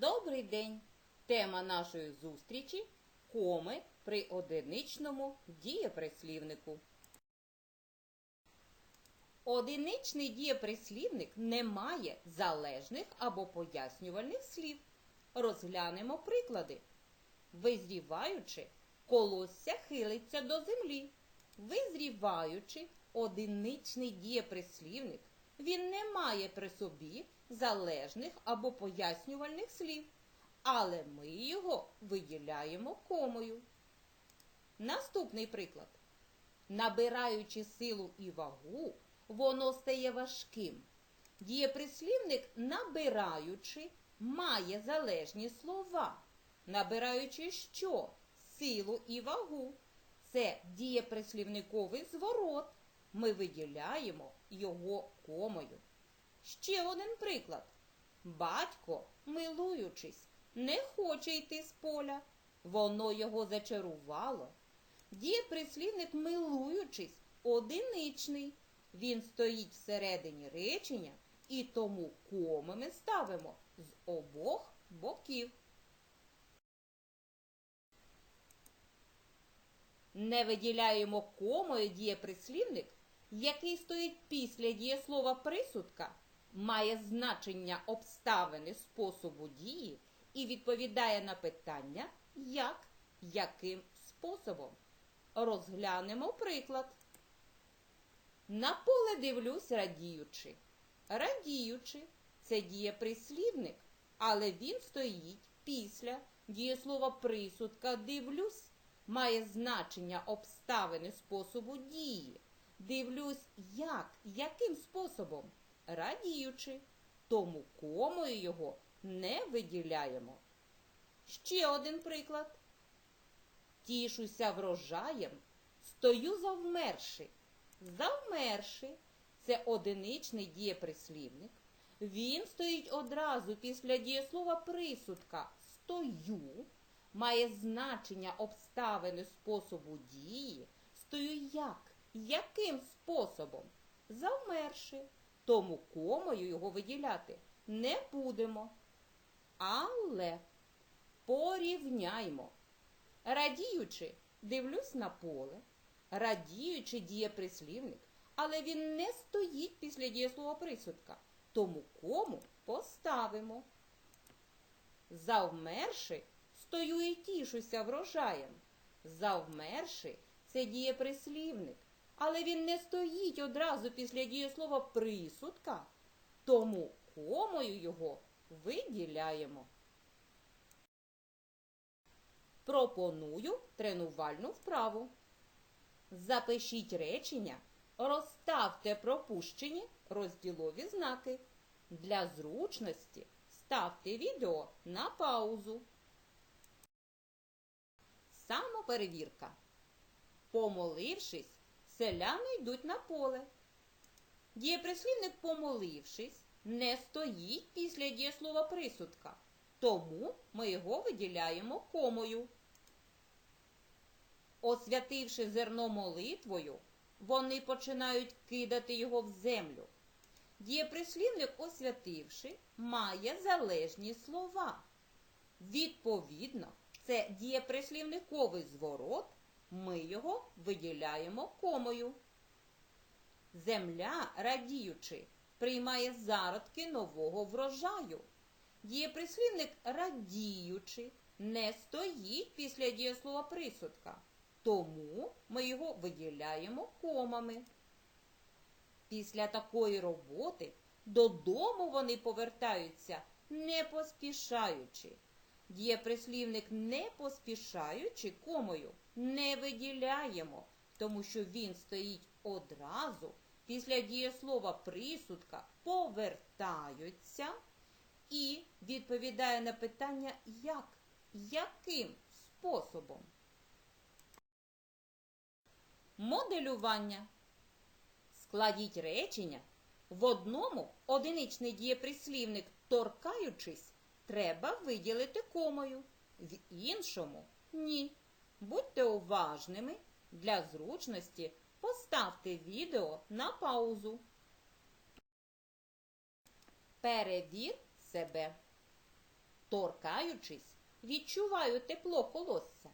Добрий день! Тема нашої зустрічі коми при одиничному дієприслівнику. Одиничний дієприслівник не має залежних або пояснювальних слів. Розглянемо приклади. Визріваючи, колосся хилиться до землі. Визріваючи, одиничний дієприслівник. Він не має при собі залежних або пояснювальних слів, але ми його виділяємо комою. Наступний приклад. Набираючи силу і вагу, воно стає важким. Дієприслівник набираючи має залежні слова. Набираючи що? Силу і вагу. Це дієприслівниковий зворот. Ми виділяємо його комою. Ще один приклад. Батько, милуючись, не хоче йти з поля. Воно його зачарувало. Дієприслівник милуючись одиничний. Він стоїть всередині речення і тому коми ми ставимо з обох боків. Не виділяємо комою дієприслівник, який стоїть після дієслова присудка, має значення обставини способу дії і відповідає на питання як, яким способом. Розглянемо приклад. На поле дивлюсь радіючи. Радіючи це дієприслівник, але він стоїть після дієслова присудка дивлюсь має значення обставини способу дії. Дивлюсь, як, яким способом? Радіючи, тому комою його не виділяємо. Ще один приклад. Тішуся врожаєм, стою завмерши. Завмерши це одиничний дієприслівник. Він стоїть одразу після дієслова присудка стою має значення обставини способу дії, стою як? Яким способом? Завмерши. Тому комою його виділяти не будемо. Але порівняймо. Радіючи, дивлюсь на поле. Радіючи дієприслівник, але він не стоїть після дієслова присудка. Тому кому поставимо. Завмерши стою і тішуся врожаєм. Завмерши це дієприслівник, але він не стоїть одразу після дієслова присудка, тому комою його виділяємо. Пропоную тренувальну вправу. Запишіть речення, розставте пропущені розділові знаки. Для зручності ставте відео на паузу. Самоперевірка. Помолившись, селяни йдуть на поле. Дієприслівник помолившись не стоїть після дієслова присудка, тому ми його виділяємо комою. Освятивши зерно молитвою, вони починають кидати його в землю. Дієприслівник, освятивши, має залежні слова. Відповідно, це дієприслівниковий зворот, ми його виділяємо комою. Земля, радіючи, приймає зародки нового врожаю. Дієприслівник радіючи не стоїть після дієслова присудка, тому ми його виділяємо комами. Після такої роботи додому вони повертаються не поспішаючи. Дієприслівник не поспішаючи комою не виділяємо, тому що він стоїть одразу після дієслова присудка повертаються і відповідає на питання як, яким способом. Моделювання. Складіть речення. В одному одиничний дієприслівник торкаючись треба виділити комою, в іншому ні. Будьте уважними. Для зручності поставте відео на паузу. Перевір себе. Торкаючись, відчуваю тепло колосся.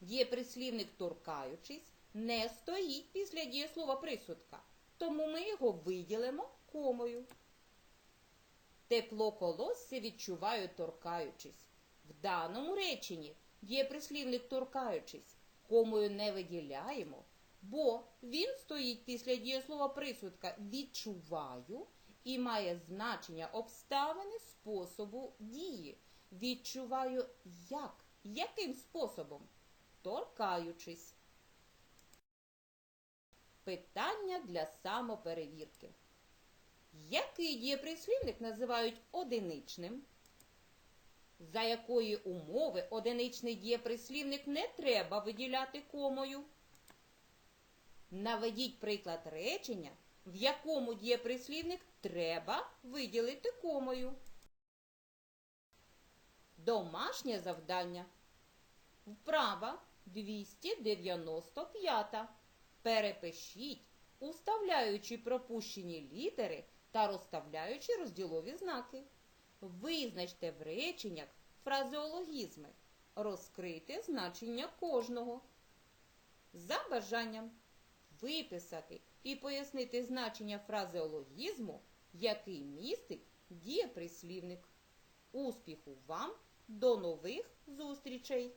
Дієприслівник торкаючись не стоїть після дієслова присудка, тому ми його виділимо комою. Тепло колосся відчуваю торкаючись. В даному реченні дієприслівник торкаючись комою не виділяємо, бо він стоїть після дієслова присудка відчуваю і має значення обставини способу дії. Відчуваю як? Яким способом? Торкаючись. Питання для самоперевірки. Який дієприслівник називають одиничним? За якої умови одиничний дієприслівник не треба виділяти комою? Наведіть приклад речення, в якому дієприслівник треба виділити комою. Домашнє завдання. Вправа 295. Перепишіть, уставляючи пропущені літери та розставляючи розділові знаки. Визначте в реченнях фразеологізми. Розкрийте значення кожного. За бажанням виписати і пояснити значення фразеологізму, який містить дієприслівник. Успіху вам! До нових зустрічей!